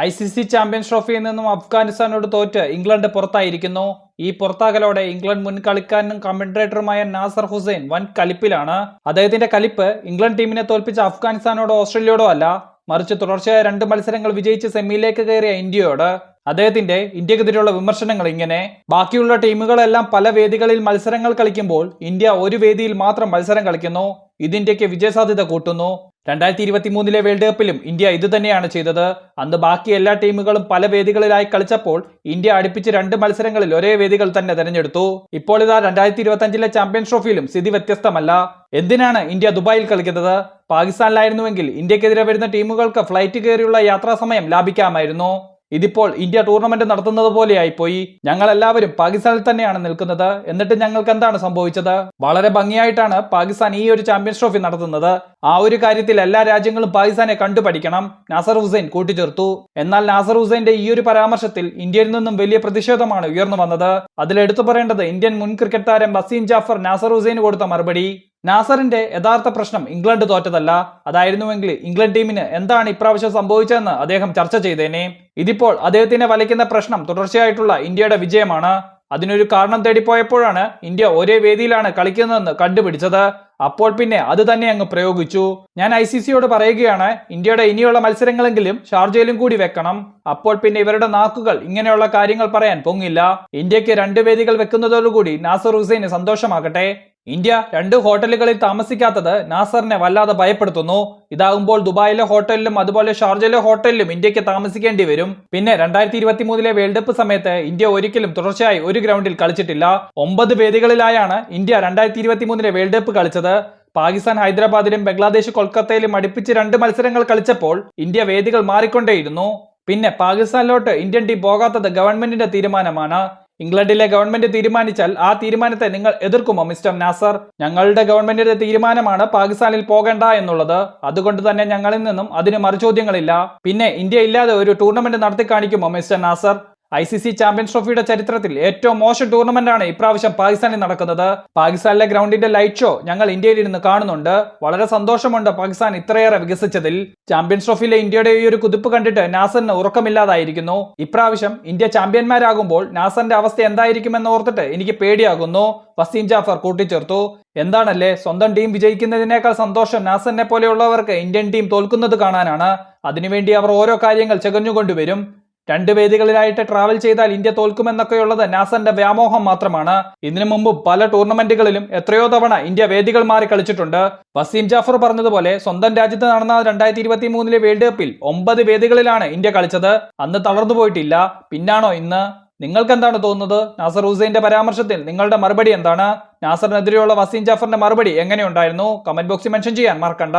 I C C champions ട്രോഫിയിൽ നിന്നും അഫ്ഗാനിസ്ഥാനോട് തോറ്റ് ഇംഗ്ലണ്ട് പുറത്തായിരിക്കുന്നു. ഈ പുറത്താകലോടെ ഇംഗ്ലണ്ട് മുൻ കളിക്കാരനും കമന്റേറ്ററുമായ നാസർ ഹുസൈൻ വൻ കലിപ്പിലാണ് അദ്ദേഹത്തിന്റെ കലിപ്പ് ഇംഗ്ലണ്ട് ടീമിനെ തോൽപ്പിച്ച അഫ്ഗാനിസ്ഥാനോടോ ഓസ്ട്രേലിയയോടോ അല്ല മറിച്ച് തുടർച്ചയായ രണ്ട് മത്സരങ്ങൾ വിജയിച്ച് സെമിയിലേക്ക് കയറിയ ഇന്ത്യയോട് അദ്ദേഹത്തിന്റെ ഇന്ത്യക്കെതിരെയുള്ള വിമർശനങ്ങൾ ഇങ്ങനെ. ബാക്കിയുള്ള ടീമുകളെല്ലാം പല വേദികളിൽ മത്സരങ്ങൾ കളിക്കുമ്പോൾ ഇന്ത്യ ഒരു വേദിയിൽ മാത്രം മത്സരം കളിക്കുന്നു. ഇത് ഇന്ത്യയ്ക്ക് വിജയസാധ്യത കൂട്ടുന്നു. രണ്ടായിരത്തി ഇരുപത്തി മൂന്നിലെ വേൾഡ് കപ്പിലും ഇന്ത്യ ഇതുതന്നെയാണ് ചെയ്തത്. അന്ന് ബാക്കി എല്ലാ ടീമുകളും പല വേദികളിലായി കളിച്ചപ്പോൾ ഇന്ത്യ അടുപ്പിച്ച് രണ്ട് മത്സരങ്ങളിൽ ഒരേ വേദികൾ തന്നെ തെരഞ്ഞെടുത്തു. ഇപ്പോൾ ഇതാ രണ്ടായിരത്തി ഇരുപത്തി അഞ്ചിലെ ചാമ്പ്യൻസ് ട്രോഫിയിലും സ്ഥിതി വ്യത്യസ്തമല്ല. എന്തിനാണ് ഇന്ത്യ ദുബായിൽ കളിക്കുന്നത്? പാകിസ്ഥാനിലായിരുന്നുവെങ്കിൽ ഇന്ത്യക്കെതിരെ വരുന്ന ടീമുകൾക്ക് ഫ്ലൈറ്റ് കയറിയുള്ള യാത്രാ സമയം ലാഭിക്കാമായിരുന്നു. ഇതിപ്പോൾ ഇന്ത്യ ടൂർണമെന്റ് നടത്തുന്നത് പോലെയായിപ്പോയി. ഞങ്ങൾ എല്ലാവരും പാകിസ്ഥാനിൽ തന്നെയാണ് നിൽക്കുന്നത്. എന്നിട്ട് ഞങ്ങൾക്ക് എന്താണ് സംഭവിച്ചത്? വളരെ ഭംഗിയായിട്ടാണ് പാകിസ്ഥാൻ ഈ ഒരു ചാമ്പ്യൻസ് ട്രോഫി നടത്തുന്നത്. ആ ഒരു കാര്യത്തിൽ എല്ലാ രാജ്യങ്ങളും പാകിസ്ഥാനെ കണ്ടുപഠിക്കണം. നാസർ ഹുസൈൻ കൂട്ടിച്ചേർത്തു. എന്നാൽ നാസർ ഹുസൈന്റെ ഈ ഒരു പരാമർശത്തിൽ ഇന്ത്യയിൽ നിന്നും വലിയ പ്രതിഷേധമാണ് ഉയർന്നു വന്നത്. അതിലെടുത്തു പറയേണ്ടത് ഇന്ത്യൻ മുൻ ക്രിക്കറ്റ് താരം ബസീം ജാഫർ നാസർ ഹുസൈന് കൊടുത്ത മറുപടി. നാസറിന്റെ യഥാർത്ഥ പ്രശ്നം ഇംഗ്ലണ്ട് തോറ്റതല്ല. അതായിരുന്നുവെങ്കിൽ ഇംഗ്ലണ്ട് ടീമിന് എന്താണ് ഇപ്രാവശ്യം സംഭവിച്ചതെന്ന് അദ്ദേഹം ചർച്ച ചെയ്തേനെ. ഇതിപ്പോൾ അദ്ദേഹത്തിനെ വലയ്ക്കുന്ന പ്രശ്നം തുടർച്ചയായിട്ടുള്ള ഇന്ത്യയുടെ വിജയമാണ്. അതിനൊരു കാരണം തേടിപ്പോയപ്പോഴാണ് ഇന്ത്യ ഒരേ വേദിയിലാണ് കളിക്കുന്നതെന്ന് കണ്ടുപിടിച്ചത്. അപ്പോൾ പിന്നെ അത് തന്നെ അങ്ങ് പ്രയോഗിച്ചു. ഞാൻ ഐ സി സിയോട് പറയുകയാണ് ഇന്ത്യയുടെ ഇനിയുള്ള മത്സരങ്ങളെങ്കിലും ഷാർജയിലും കൂടി വെക്കണം. അപ്പോൾ പിന്നെ ഇവരുടെ നാക്കുകൾ ഇങ്ങനെയുള്ള കാര്യങ്ങൾ പറയാൻ പൊങ്ങില്ല. ഇന്ത്യയ്ക്ക് രണ്ട് വേദികൾ വെക്കുന്നതോടുകൂടി നാസർ ഹുസൈന് സന്തോഷമാകട്ടെ. ഇന്ത്യ രണ്ട് ഹോട്ടലുകളിൽ താമസിക്കാത്തത് നാസറിനെ വല്ലാതെ ഭയപ്പെടുത്തുന്നു. ഇതാകുമ്പോൾ ദുബായിലെ ഹോട്ടലിലും അതുപോലെ ഷാർജയിലെ ഹോട്ടലിലും ഇന്ത്യയ്ക്ക് താമസിക്കേണ്ടി വരും. പിന്നെ രണ്ടായിരത്തി ഇരുപത്തി മൂന്നിലെ വേൾഡ് കപ്പ് സമയത്ത് ഇന്ത്യ ഒരിക്കലും തുടർച്ചയായി ഒരു ഗ്രൗണ്ടിൽ കളിച്ചിട്ടില്ല. ഒമ്പത് വേദികളിലായാണ് ഇന്ത്യ രണ്ടായിരത്തി ഇരുപത്തി മൂന്നിലെ വേൾഡ് കപ്പ് കളിച്ചത്. പാകിസ്ഥാൻ ഹൈദരാബാദിലും ബംഗ്ലാദേശ് കൊൽക്കത്തയിലും അടുപ്പിച്ച് രണ്ട് മത്സരങ്ങൾ കളിച്ചപ്പോൾ ഇന്ത്യ വേദികൾ മാറിക്കൊണ്ടേയിരുന്നു. പിന്നെ പാകിസ്ഥാനിലോട്ട് ഇന്ത്യൻ ടീം പോകാത്തത് ഗവൺമെന്റിന്റെ തീരുമാനമാണ്. ഇംഗ്ലണ്ടിലെ ഗവൺമെന്റ് തീരുമാനിച്ചാൽ ആ തീരുമാനത്തെ നിങ്ങൾ എതിർക്കുമോ മിസ്റ്റർ നാസർ? ഞങ്ങളുടെ ഗവൺമെന്റിന്റെ തീരുമാനമാണ് പാകിസ്ഥാനിൽ പോകേണ്ട എന്നുള്ളത്. അതുകൊണ്ട് തന്നെ ഞങ്ങളിൽ നിന്നും അതിന് മറുചോദ്യങ്ങളില്ല. പിന്നെ ഇന്ത്യ ഇല്ലാതെ ഒരു ടൂർണമെന്റ് നടത്തി കാണിക്കുമോ mister Nasser? I C C champions ട്രോഫിയുടെ ചരിത്രത്തിൽ ഏറ്റവും മോശം ടൂർണമെന്റ് ആണ് ഇപ്രാവശ്യം പാകിസ്ഥാനിൽ നടക്കുന്നത്. പാകിസ്ഥാനിലെ ഗ്രൗണ്ടിന്റെ ലൈറ്റ് ഷോ ഞങ്ങൾ ഇന്ത്യയിൽ ഇരുന്ന് കാണുന്നുണ്ട്. വളരെ സന്തോഷമുണ്ട് പാകിസ്ഥാൻ ഇത്രയേറെ വികസിച്ചതിൽ. ചാമ്പ്യൻസ് ട്രോഫിയിലെ ഇന്ത്യയുടെ ഈ ഒരു കുതിപ്പ് കണ്ടിട്ട് നാസറിന് ഉറക്കമില്ലാതായിരിക്കുന്നു. ഇപ്രാവശ്യം ഇന്ത്യ ചാമ്പ്യന്മാരാകുമ്പോൾ നാസറിന്റെ അവസ്ഥ എന്തായിരിക്കുമെന്ന് ഓർത്തിട്ട് എനിക്ക് പേടിയാകുന്നു. വസീം ജാഫർ കൂട്ടിച്ചേർത്തു. എന്താണല്ലേ സ്വന്തം ടീം വിജയിക്കുന്നതിനേക്കാൾ സന്തോഷം നാസറിനെ പോലെയുള്ളവർക്ക് ഇന്ത്യൻ ടീം തോൽക്കുന്നത് കാണാനാണ്. അതിനുവേണ്ടി അവർ ഓരോ കാര്യങ്ങൾ ചകഞ്ഞുകൊണ്ടുവരും. രണ്ട് വേദികളിലായിട്ട് ട്രാവൽ ചെയ്താൽ ഇന്ത്യ തോൽക്കുമെന്നൊക്കെയുള്ളത് നാസന്റെ വ്യാമോഹം മാത്രമാണ്. ഇതിനു മുമ്പ് പല ടൂർണമെന്റുകളിലും എത്രയോ തവണ ഇന്ത്യ വേദികൾ മാറി കളിച്ചിട്ടുണ്ട്. വസീം ജാഫർ പറഞ്ഞതുപോലെ സ്വന്തം രാജ്യത്ത് നടന്ന രണ്ടായിരത്തി ഇരുപത്തി മൂന്നിലെ വേൾഡ് കപ്പിൽ ഒമ്പത് വേദികളിലാണ് ഇന്ത്യ കളിച്ചത്. അന്ന് തളർന്നു പോയിട്ടില്ല. പിന്നാണോ ഇന്ന്? നിങ്ങൾക്ക് എന്താണ് തോന്നുന്നത്? നാസർ ഹുസൈന്റെ പരാമർശത്തിൽ നിങ്ങളുടെ മറുപടി എന്താണ്? നാസറിനെതിരെയുള്ള വസീം ജാഫറിന്റെ മറുപടി എങ്ങനെയുണ്ടായിരുന്നു? കമന്റ് ബോക്സിൽ മെൻഷൻ ചെയ്യാൻ മറക്കണ്ട.